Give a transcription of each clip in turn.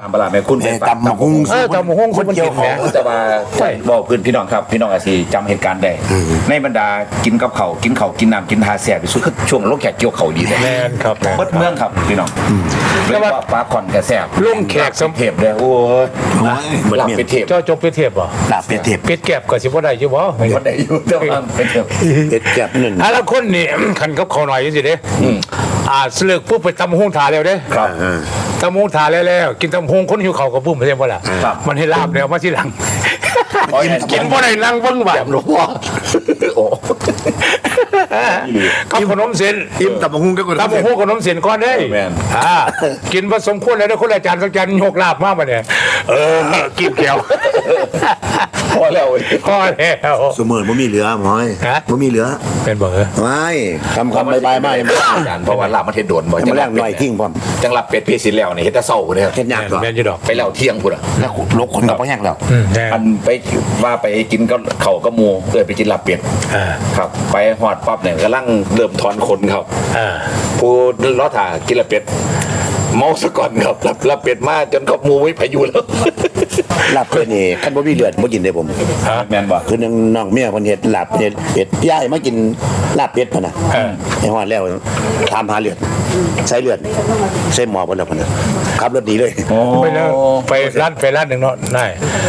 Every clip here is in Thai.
ตามตลาดแม่คุณเอ่อตำบักหุ่งเออตำบักหุ่งคนเกี่ยวของแต่ว่าบอกพื้นพี่น้องครับ พี่น้องอาจสิจำเหตุการณ์ได้ ในบรรดากินกับเขาวกินเขาวกินน้ำกินทาแสบที่สุดคือช่วงโลกแขกเกี่ยวเขาวดีเลยแมนครับแมนเบิดเมืองครับพี่น้องเรียกว่าปลาคอนกระแสบลุงแขกสมเทพเลยโอ้ยโอ้ยเบิดหลับเมียงเป็นเทพเจ้าจบไปเทียบบ่ลาบเป็ดเทปเป็ดแก็บก็สิบ่ได้อยู่บ่วันไหนอยู่เจ้าบ้านเป็นเทพเป็ดแกบหนึ่งอะแล้วคนนี่ขันกับเขาหน่อยจังซี่เด้ อ่าสเลิกปุ๊บไปตำหุ้งถาแล้วเด้ครับอ่าตำหุ้งถาแล้วแล้วกินตำหุ้งคนหิวข้าวก็ปุ้มไปเรียบ่ล่ะครับ มันให้ลาบแล้วมาทีหลังอ๋อกินบ่ได้นั่งเบิ่งบ่าหลวงพ่อโอ้ กับขนมเส้นอิ่มตำบักหุ่งก็คนตำหุ้งขนมเส้นก่อนเด้แม่นอ่ากินผสมควรแล้วเด้อคนละจานสักจานยกลาบมาบ่เนี่ยเออกินแก้วพอแล้วเว้ยพอแล้วสมอบ่มีเหลือหมอยฮะบ่มีเหลือเป็นบ่เออไม่คำคำบายบายไม่อาจารย์เพราะว่าหลับมันเทศโดนบ่จะมาแรกหน่อยทิ้งพร้อมจังหลับเป็ดพี่สิแล้วนี่เฮ็ดแต่เศร้าเนี่ยเฮ็ดยากแม่นกว่าแม่นอยู่ดอกไปแล้วเที่ยงพุ่นอะแล้วลกคนกับพ่อแยกแล้วอืมแน่อันไปว่าไปกินก็เขาก็มูเกิดไปกินหลับเป็ดอ่าครับ ไปหอดปั๊บเนี่ยกำลังเริ่มถอนคนครับอ่าผู้ล้อถ่ากินหลับเป็ดเมาซะก่อนครับหลับหลับเป็ดมาจนเขามูไม่พายุแล้วลาบเป็ดนี่คันบ่มีเลือดบ่กินได้ผมฮะแมนบ่คือน้องน้องเมียเพิ่นเฮ็ดลาบเป็ดเป็ดย่ายมากินลาบเป็ดพุ่นน่ะเออไอ้ฮอดแล้วถามหาเลือดใส่เลือดใส่หมอพุ่นแล้วพุ่นน่ะขับรถหนีเลยไปแล้วไปร้านไปร้านหนึ่งเนาะได้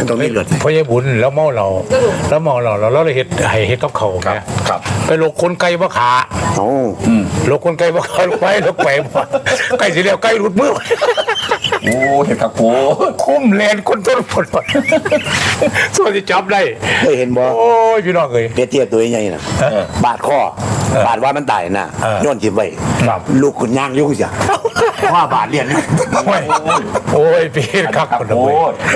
ตรงนี้เลือดพ่อใหญ่บุญแล้วเมาเราแล้วเมาเราแล้วเราเลยเฮ็ดให้เฮ็ดกับเขาวครับไงครับไปลกคนไก่บ่ขาเอ้าลกคนไก่บ่ขาลกไปลกไปบ่ไก่สิแล้วไก่หลุดมือ โอ้เห็ดกับโคคุ้มแลนคนต้นผลหมดส่วนที่จับได้ เคยเห็นบ่โอ้ยพี่น้องเอ้ยเป็ดเตี้ยตัวใหญ่น่ะเออบาดคอบาดว่ามันตายน่ะเออ โย้อนจิ้มไว้ครับ ลูกคุณย่างยุ่งจ้ะว่าบาดเลียนนี่โอ้ยโอ้ยพี่ครับคนละเว้ย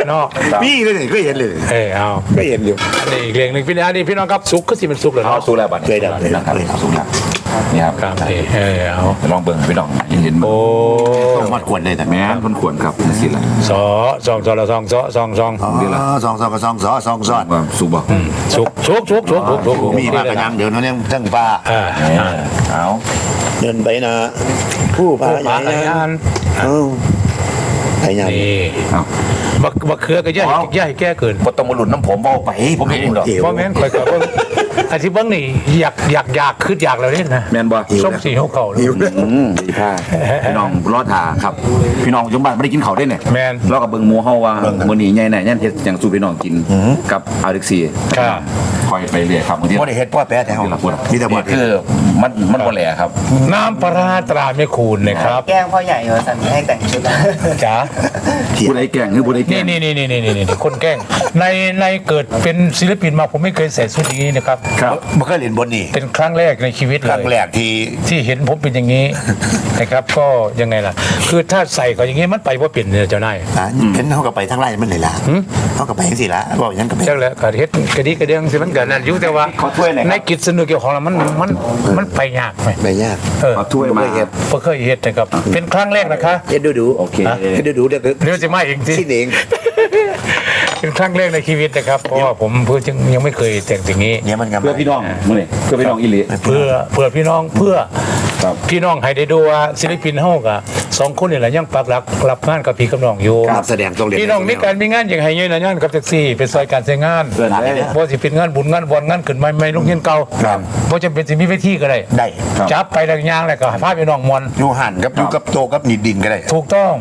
เนาะพี่เลยนี่เคยเห็นเลยเอ้ยเอาเคยเห็นอยู่ อันนี้อีกเรื่องหนึงพี่น้องนี่พี่น้องครับสุกก็สิเป็นสุกเหรอเอาเนาะ สู้แล้วบัดเคยดับเคยดับนะครับเคยดับสู้แล้ว นี่ครับครับนี่เออเอาลองเบิ่งพี่น้องเห็นโอ้ต้องมัดขวดเลยแต่แม่นคนควรครับนี่สิล่ะสอสองสองละสองสอสองสองอ๋อสองสองกับสองสอสองซ้อนว่าสู้บ่สุกสุกสุกสุกสุกสุกมีมากระยังเดี๋ยวนั้นยังทั้งป้าอ่าอ่าเอาเดินไปนะ ผู้พาผ่านยายงานเอ้าพายายนี่เอาบักบักเขือก็ย่าย่าให้แก้เกินบ่ต้องมาหลุดน้ำผมเว้าไปผมเห็นดอกเพราะแม่นข่อยก็ เบิ่งอันที่เบิ่งนี่อยากอยากอยากคืออยากแล้วนี่นะแม่นบ่ส้มสีเขาเขาหิวเลยอืมดีค่ะพี่น้องรอดทาครับ พี่น้องจังบ้านไม่ได้กินข้าวได้เนี่ยแม่นเรากับเบิ่งหมูเฮาว่ามื้อนี้ใหญ่ไหนยันเฮ็ดหยังสู่พี่น้องกินกับอาเล็กซี่ครับ คอยไปเรื่อยครับมื้อนี้บ่ได้เฮ็ดพ่อแป๊ะแต่เฮาที่เราพูดมีแต่บ่นี่คือมันมันบ่แหล่ครับ น้ำปลาร้าตราไม่คูณนะครับ แกล้งพ่อใหญ่เหรอสั่งให้แต่งชุดอะจ๋าผู้ใดแกล้งหรือผู้ใดแกล้นี่งนี่นี่นี่นี่นี่คนแกล้งในในเกิดเป็นศิลปินมาผมไม่เคยใส่ชุดนี้นะครับ ครับบ่เคยเล่นบนนี่เป็นครั้งแรกในชีวิตคเลรั้งยแรกที่ ที่เห็นผมเป็นอย่างนี้ นะครับก็ยังไงล่ะ คือถ้าใส่ก็อย่างนี้มันไปว่าเปลี่ยนเนี่ยเจ้านายอ่าเห็นเฮาก็ไปทางไร่มันเลยล่ะเฮาก็ไปจังซี่ล่ะบอกหยังก็ไป จังแล้วก็เฮ็ดกระดิกระเดียงสิมันก็นั่นอยู่แต่ว่าขอถ้วยหน่อยครับ ในกิจสนุกเกี่ยวของเรามันมันมันไปยากไหมไม่ยากเออเอาถ้วยมาบ่เคยเฮ็ดบ่เคยเฮ็ดนะครับ เป็นครั้งแรกนะคะ เฮ็ดดูดูโอเค เฮ็ดดูดูเดี๋ยวก็เดี๋ยวจะมาเองสิสิ้นเอง เป็นครั้งแรกในชีวิตนะครับ เพราะว่าผมเพิ่งยังยังไม่เคยแต่งสิ่งนี้ เนี่ยมันก็เพื่อพี่น้องมื้อนี้เพื่อพี่น้องอีหลี เพื่อเพื่อพี่น้องเพื่อครับ พี่น้องให้ได้ดูว่าศิลปินเฮากับสองคนนี่แหละยังปักหลักรับงานกับพี่กับน้องอยู่การแสดงต้องเรียนพี่น้องมีการมีงานอย่างไห้เงี้ยนะงานกับแท็กซี่เป็นซอยการใช้งานเพื่อนได้ บ่สิเป็นงานบุญงานบอลงานขึ้นใหม่ๆโรงเรียนเก่าครับบ่จำเป็นสิมีเวทีก็ได้ได้ครับ จับไปแล้วย่างแล้วก็ให้พาพี่น้องมวนอยู่หันกับอยู่กับโตกับนิดดินก็ได้ถูกต้อง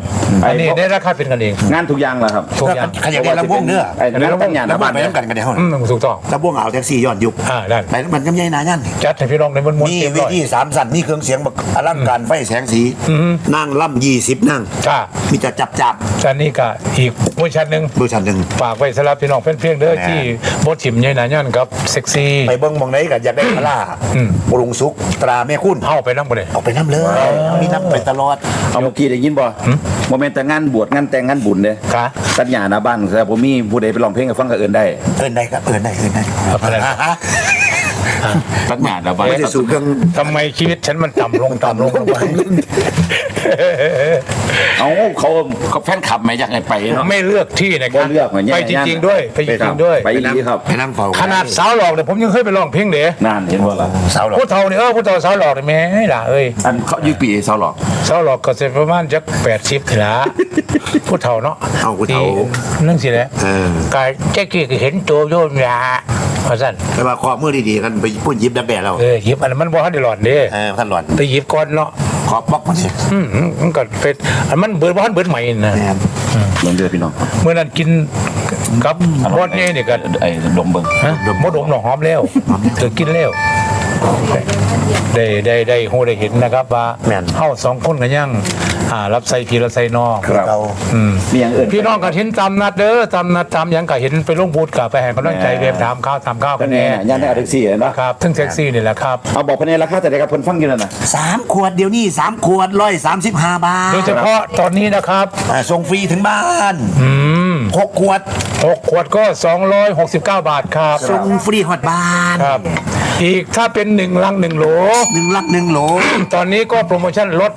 ไปอันนี้ได้ราคาเป็นกันเองงานทุกอย่างแหละครับทุกอย่าง ขยันได้ลำวงเด้อไอ้งานตั้งงานลำนะวบ้างนไปเนี่ยน้ำกันกันได้เฮาอืมถูกต้องลำวงเอาแท็กซี่ย้อนยุคอ่าได้ไปมันกำไยนายันจัดให้พี่น้องในมวนๆมีเต็มเวร้อยทีสามสันมีเครื่องเสียงแบบอลังการไฟแสงสีนั่งล่ำยี่สิบนั่งค่ะมีแต่จับจับอันนี้ก็อีกเวอร์ชันหนึงเบอร์ชันหนึ่งฝากไว้สำหรับพี่น้องเพื่อนๆเด้อแหม่ที่บดถิ่มใหญ่หนาย่านกับเซ็กซี่ไปเบิ้งมองไหนก็อยากได้พระล่าอืมปรุงสุกตราแม่คุณเฮาไปนั่งบ่ได้เอาไปน้ำเลยเอามีน้ำไปตลอดเอาเมื่อกี้ได้ยินบ่บ่แม่นแต่งานบวชงานแต่งงานบุญเด้ค่ะตัดหญ้าหน้าบ้านแต่บ่มีผู้ใดไปร้องเพลงกับฟังกับเอิ้นได้ เอินได้ครับเอินได้เอินได้ เอาไปเลยฮะฮะตักหยาดแล้วบ้านไม่ได้สูบเครื่องทำไมชีวิตฉันมันต่ำลงต่ำลงลงไปเอาเขาเขาแฟนคลับไหมอยากให้ไปเนาะไม่เลือกที่นะคก็รับเลือกเหมือนไปจริงๆด้วย ไปจริงๆด้วย ไปดีครับไปนั่งเฝ้าขนาดสาวหลอกเนี่ยผมยังเคยไปร้องเพลงเด้นานเห็นว่าล่ะสาวหรอกผู้เฒ่าเนี่ยเออผู้เฒ่าสาวหลอกเนี่ยแม่ล่ะเอ้ยอันเขายืดปีเสาหลอกสาวหลอกก็เสร็จประมาณจักแปดสิบทีละผู้เฒ่าเนาะเอาผู้เฒ่านี่นั่งสิแหละเออ กายแจ๊กกี้ก็เห็นโจโยนยา เพราะสั่นไปว่าข้อมือดีๆกันไปพูดยิบดับแบะเราเออหยิบอันนั้นมันบ่ทันได้หลอดเด้เออท่านหลอนไปหยิบก่อนเนาะขอป๊อกมาสิอืมมันก็เป็นอันมันเบิดบ่ทันเบิดใหม่นะแม่นเบิ่งเดือพี่น้องเมื่อนั้นกินกับบอดนี่นี่ก็ไอ้ดมเบิ่งฮะมดมหนองหอมแล้วเธอกินแล้ว ได้ได้ได้โหได้เห็นนะครับว่าเฮาสองคนกันยังอ่ารับใส่พี่รับใส่น้องครับ เราอืม มีอย่างอื่น พี่น้องก็เห็นตามนัดเด้อตามนัดตามหยังก็เห็นไปลงบูธกับไปแห่งกำลังใจแหม่เรียบถามข้าวถามข้าวก็กันแน่แน่ย่านได้อาแท็กซี่เนาะครับทั้งแท็กซี่นี่แหละครับ เอาบอกภายในราคาแต่ใดครับเพิ่นฟังอยู่นั่นน่ะ สามขวดเดี๋ยวนี้สามขวดร้อยสามสิบห้าบาทโดยเฉพาะตอนนี้นะครับอ่าส่งฟรีถึงบ้านอืมหกขวดหกขวดก็ 269 บาทครับ ส่งฟรีหอดบ้าน ครับ อีกถ้าเป็น1ลัง1โหล หนึ่งลักหนึ่งโหล ตอนนี้ก็โปรโมชั่นลด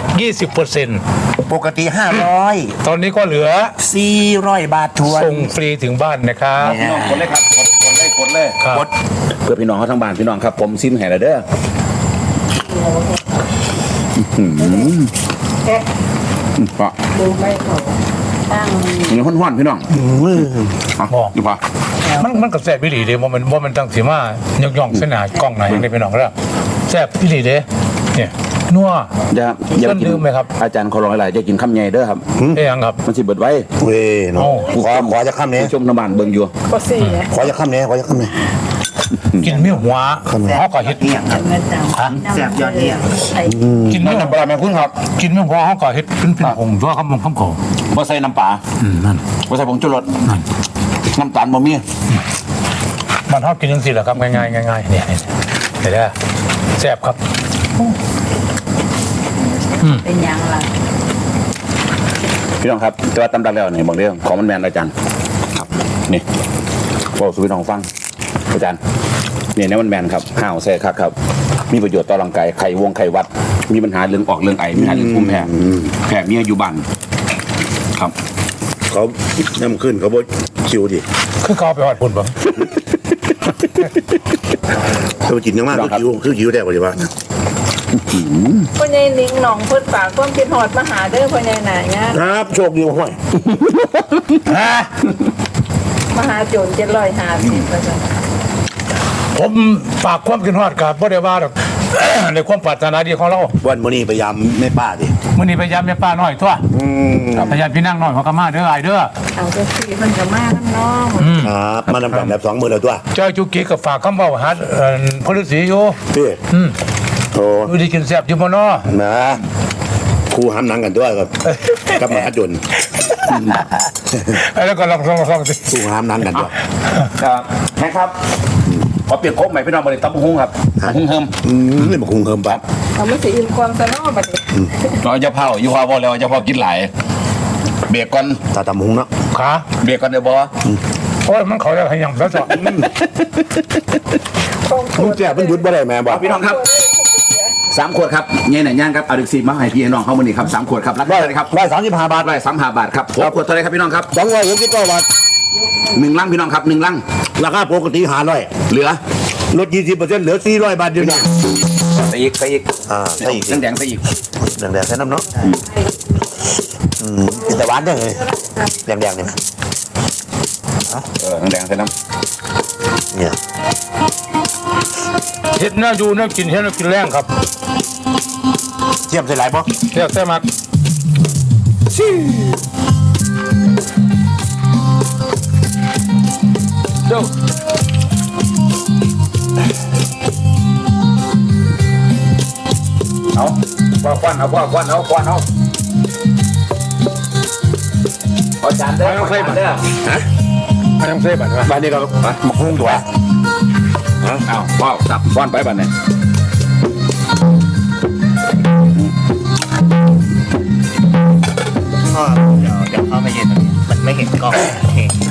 20%ปกติห้าร้อยตอนนี้ก็เหลือสี่ร้อยบาททวนส่งฟรีถึงบ้านนะครับพี่น้องกดเลยครับกดกดเลยกดเลยครับกดเพื่อพี่น้องเขาทั้งบ้านพี่น้องครับ ผมซิมให้แล้วเด้ออื้อหือก็ดูไม่เขาตั้ง มันห้อนๆพี่น้องเอาดูป่ะ มันมันก็แซ่บวิลีเด้ว่ามันว่ามันตั้งสีมายกย่องเส้นหนากล้องไหนยังได้ไปหนองแล้วแซ่บวิลีเด้เนี่ยนัว อย่าอย่ากินเพิ่นลืมไหมครับ อาจารย์ขอร้องหลายๆอย่ากินคำใหญ่เด้อครับ เอ้ยังครับ มันสิเบิดไว้เว้ยเนาะโอ้ ขอขอจะข้ามนี้ผู้ชมทางบ้านเบิ่งอยู่ก็สี่ไงขอจะข้ามนี้ขอจะข้ามนี้ กินเมี่ยหัวเขาก็เฮ็ดเอี่ยงครับเงินจังแซ่บยอดเยี่ยมกินนั่เมี่นยน้ำปลาแม่คุณครับกินเมี่ยหัวเขาก็เฮ็ดเป็นเป็นผงตัวคำมงคำขอบ่ใส่น้ำปลาอืมนั่นบ่ใส่ผงชูรส น้ำตาลบ่มีมันเขากินจังซี่แหละครับง่ายๆง่ายๆเนี่ยเห็นไหมแซ่บครับเป็นยังล่ะพี่น้องครับแต่ว่าตำดักแล้วนี่บอกเรื่องของมันแมนอาจารย์ครับนี่บอกสู่พี่น้องฟังอาจารย์นี่เนี่ยมันแมนครับห้าวแซ่คักครับ มีประโยชน์ต่อร่างกายไข่วงไข่วัด มีปัญหาเรื่องออกเรื่องไอมีปัญหาเรื่องภูมิแพ้แพ้เมียอยู่บ้านครับ เขาน้ำขึ้นเขาบอกคิวดิคือเขาเอาไปหอดปุ่นบ่เขาไปกินยังมากคือคิวคือคิวได้กว่าดีว่าพ่อใหญ่นิ่งหนองเพิ่นฝากความคิดฮอดมาหาเด้อพ่อใหญ่หน่ายงานครับโชคดีห้อยฮะมหาโจรเจ็ดร้อยห้าสิบว่าซั่นผมฝากความกินฮอดกับบ่ได้ว่าดอก ในความปรารถนาดีของเราวันมื้อนี้พยายามไม่ป้าดิมื้อนี้พยายามแม่ป้าน้อยตัวอืมพยายามพี่นั่งน้อยเขาก็มาเด้อไอ้เด้อเอาจังซี่มันก็มาทั้งน้องอืมครับมานำกันแบบสองมือแล้วตัวเจ้าจุกิก็ฝากคำเว้าหาเอ่อพลฤาษีอยู่พี่อืมโอ้วิธีกินแซ่บอยู่บ่เนาะนะครูห้ามหนังกันด้วยกับกับมหาจนไอ้แล้วก็ลองลองลองสิครูห้ามหนังกันด้วยครับแม่ครับ ขอเปลี่ยนโค้กใหม่พี่น้องบริตับหุ้งครับหุ้งเฮิมอืมนี่มันคงเฮิมปั๊บเอามาสิอิ่มความซะเนาะบัดนี้น้อยจะเผาอยู่พอบอกแล้วว่าจะพอกินหลายเบรกก่อนตาตำหุงเนาะขาเบรกก่อนเดี๋ยวบอโอ้ยมันเขาจะให้ยังแล้วจ้ะคงมึงแจ่เพิ่งหยุดบ่ได้แม่บอกพี่น้องครับสามขวดครับเงี้ยไหนย่างครับเอาดึกซีมาให้พี่ให้น้องเขาวันนี้ครับสามขวดครับรักได้เลยครับร้อยสามสิบห้าบาทร้อยสามห้าบาทครับหกขวดเท่าไรครับพี่น้องครับสองร้อยหกสิบเก้าบาท หนึ่งลังพี่น้องครับหนึ่งลังราคาปกติห้าร้อยเหลือลดยี่สิบเปอร์เซ็นต์เหลือสี่ร้อยบาทเดียวนี้ใส่อีกใส่อีกอ่าใส่อีกแดงๆใส่อีกแดงๆใส่น้ำเนาะอืมแต่หวานจังเลยแดงๆเนี่ยเออแดงๆใส่น้เนี่ยเฮ็ดหน้าอยู่หน้ากินเฮ็ดหน้ากินแรงครับเทียมใส่หลายปะเรียกแต่มัก เจ้าำเอาว่าควันเอาว่าควันเอาควันเอาเอาจานเด้อเอาจานเด้ออันยังเซ่บัดวะบ้านนี้ก็มาคุ้งตัวเอาว้าวสับควันไปบัดเนี่ยก็เดี๋ยวเดี๋ยวเข้าไปยืนตรงนี้มันไม่เห็นกล้องโอเค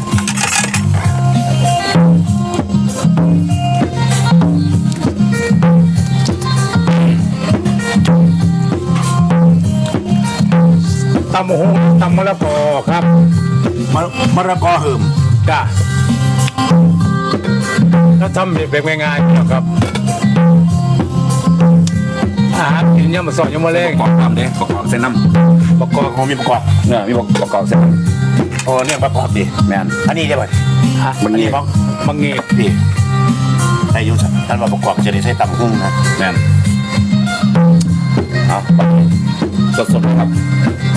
ตำหูตำมะละกอครับมะมะละกอเหิมจ้าถ้าทำแบบง่ายๆนะครับอาหารกินยามมาสอนยามมาแรปงระกอบตามเด้ประกอบเส้นน้ประกอบหอมมีประกอบำเนี่ยมีประกอบเส้นน้โอ้เนี่ยประกอบดิำแมนอันนี้ได้ป่ะฮะมันอันนี่นี้บ้องมังเงกดิได้อยุ่สัท่านว่าประกอบจะได้ใช้ตำหุ้งนะแมน เอาสดสดๆครับ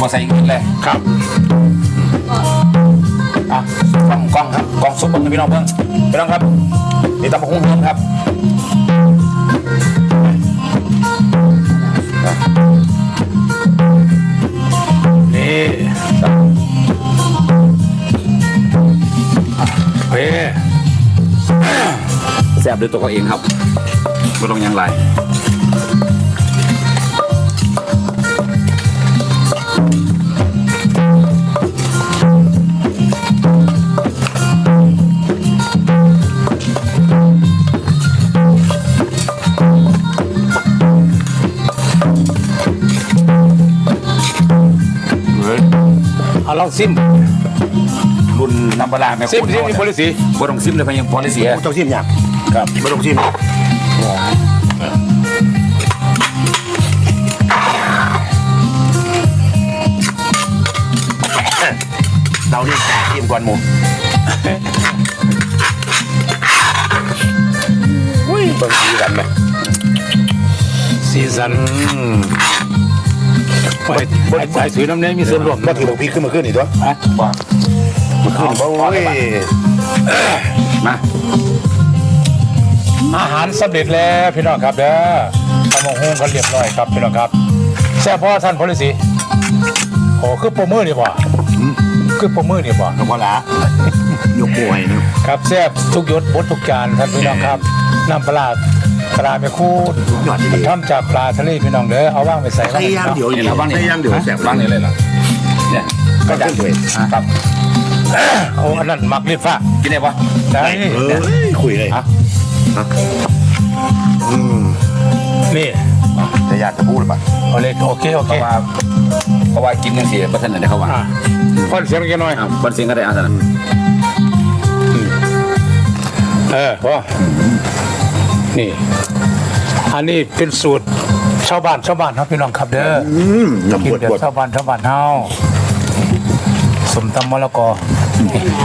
มาใส่กินเลยครับอะกล้องกล้องครับกล้องซุปเปอร์พี่น้องเพิ่งพี่น้องครับนี่ตำบักหุ่งเพิ่มครับนี่เฮ้ยแซ่บด้วยตัวเขาเองครับไม่ต้องยังไร เอาลองซิมรุ่นน้ำปลาร้าแม่ซิมซิมนี่บริสีบ่ต้องซิมเลยพะยังพอได้เสียต้องชิมอย่างครับไม่ต้องชิมเรานี่ชิมก่อนหมูอุ้ยเบิ่งสีกันไหมซีซัน ไอ้ไอ้สายสือน้ำเนี้ยมีส่วนร่วม ก็ถือบอกพี่ขึ้นมาขึ้นอีกตัวฮะว่ามาขึ้นโอ้ยมา อาหารสำเร็จแล้วพี่น้องครับเด้อทำมงฮงกันเรียบร้อยครับพี่น้องครับแซ่บพ่อท่านพลิสีโอ้คือโปรมือนี่บ่คือโปรมือนี่บ่หลวงพ่อหลายกป่วยนะครับแซ่บทุกยศบดทุกจานครับพี่น้องครับน้ำปลาร้า ปลาไม่คูดยอดดีทำจากปลาทะเลพี่น้องเด้อเอาว่างไปใส่ใส่ย่างเดี๋ยวนี่นะบ้างนี่ใส่ย่างเดี๋ยวแสบบ้างนี่เลยล่ะเนี่ยก็ขึ้นด้วยครับโอ้อันนั้นหมักลิ้นฟ้ากินได้ปะได้เออคุยเลยฮะอืมนี่จะอยากจะพูดหรือเปล่าเอาเลยโอเคโอเพเคราะว่าเพราะว่ากินยังเสียประเทศไหนได้เขาว่าอะฟันเสียงกันหน่อยอ่าบันเสียงก็ได้อาสนะเออพอ นี่ อันนี้เป็นสูตรชาวบ้านชาวบ้านครับพี่น้องครับเด้ออืมกิน้ำนปวดแบบปวดชาวบ้านชาวบ้านเฮาสมตำมะละกอ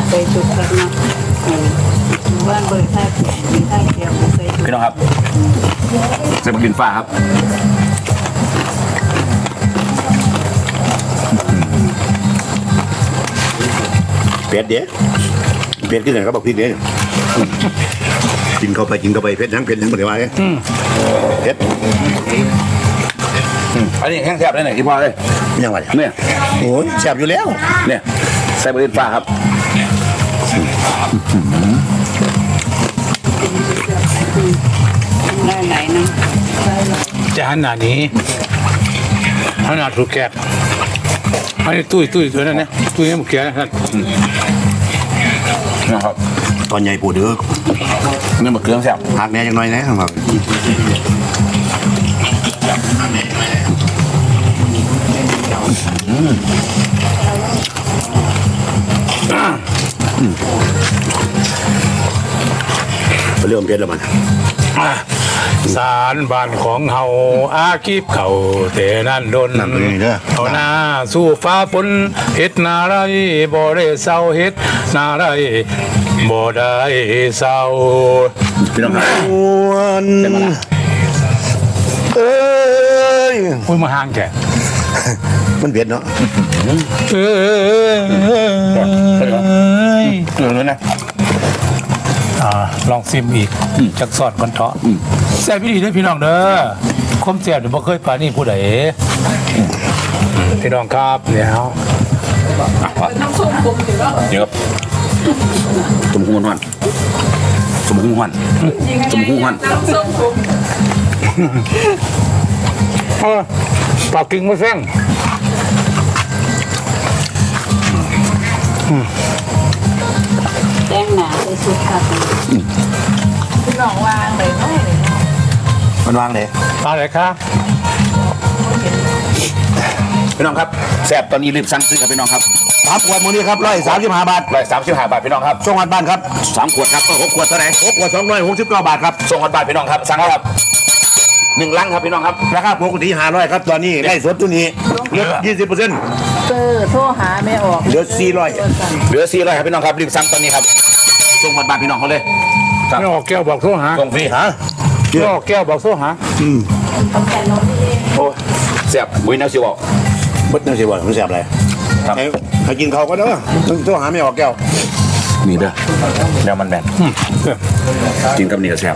ใส่ชุดกันนะบ้านเบิกท่าเสียมีท่าเสียใส่ชุดพี่น้องครับเซบักดินฟ้าครับเป็ดเดี๋ยวเป็ดกินไหนก็บอกพี่เดี๋ยว กินเข้าไปกินเข้าไปเป็ดทั้งเป็ดทั้งหมดเลยว่าไงเป็ดอันนี้แห้งแซ่บได้ไหนที่พ่อเลยยังไงเนี่ยโอ้ยแสบอยู่แล้ว เนี่ยใส่บักดินฟ้าครับได้ไหนนะจะหันหน้านี้หันหน้าถูกแกะอันนี้ตุ้ยตุ้ยตัวนั้นนะตุ้ยนี่มันแกะนะนะครับตอนใหญ่ปวดเด้อเนี่ยมะเขือแซ่บหักแน่ยังน้อยนะครับเริ่มเป็ดแล้วมันสารบ้านของเฮาอาคีบเขาแต่นั่นดนนั่นเป็นไงเด้อเอาหน้าสู้ฟ้าฝนเฮ็ดนาไรบ่ได้เศร้าเฮ็ดนาไร บ่ได้เศร้าพี่น้องครับวนเต็มมาละเอ้ยอุ้ยมาห่างแกมันเผ็ดเนาะเอ้ยเออเลยนะอ่าลองซิมอีกจักสอดก่อนเถาะแซ่บพี่ดีเด้อพี่น้องเด้อคมแซ่บเดี๋ยวบ่เคยปานนี้ผู้ใดพี่น้องครับเดี๋ยวน้ำส้มผมถือว่าเดี๋ยวครับ สมหูหวันสมหูหวันสมหูหวันน้ำส้มผมเออปากกิ่งมาแซงแจ้งหนาใส่ชุดกันพี่น้องวางเลยน้อยเลยมันวางเลยมาเลยครับพี่น้องครับแซ่บตอนนี้รีบสั่งซื้อครับพี่น้องครับ สามขวดมื้อนี้ครับร้อยสามสิบห้าบาทร้อยสามสิบห้าบาทพี่น้องครับส่งหัดบ้านครับสามขวดครับเออหกขวดเท่าไหร่หกขวดสองร้อยหกสิบเก้าบาทครับส่งฮอตบาทพี่น้องครับสั่งแล้วครับหนึ่งลังครับพี่น้องครับราคาปกติห้าร้อยครับตอนนี้ได้สดตัวนี้ลดยี่สิบเปอร์เซ็นต์เออโทรหาไม่ออกเหลือ400เหลือสี่ร้อยครับพี่น้องครับรีบสั่งตอนนี้ครับส่งฮอตบาทพี่น้องเขาเลยครับไม่ออกแก้วบอกโทรหาส่งฟรีฮะไม่ออกแก้วบอกโทรหาโอ้แซ่บบุ้ยแนวสิบอกบดนั่นสิบ่มันแสบอะไร ครับ ให้ให้กินเขาวก็เด้อต้องต้องหาไม่ออกแก้วนี่เด้อแนวมันแมนกินกับเนื้อแซ่บ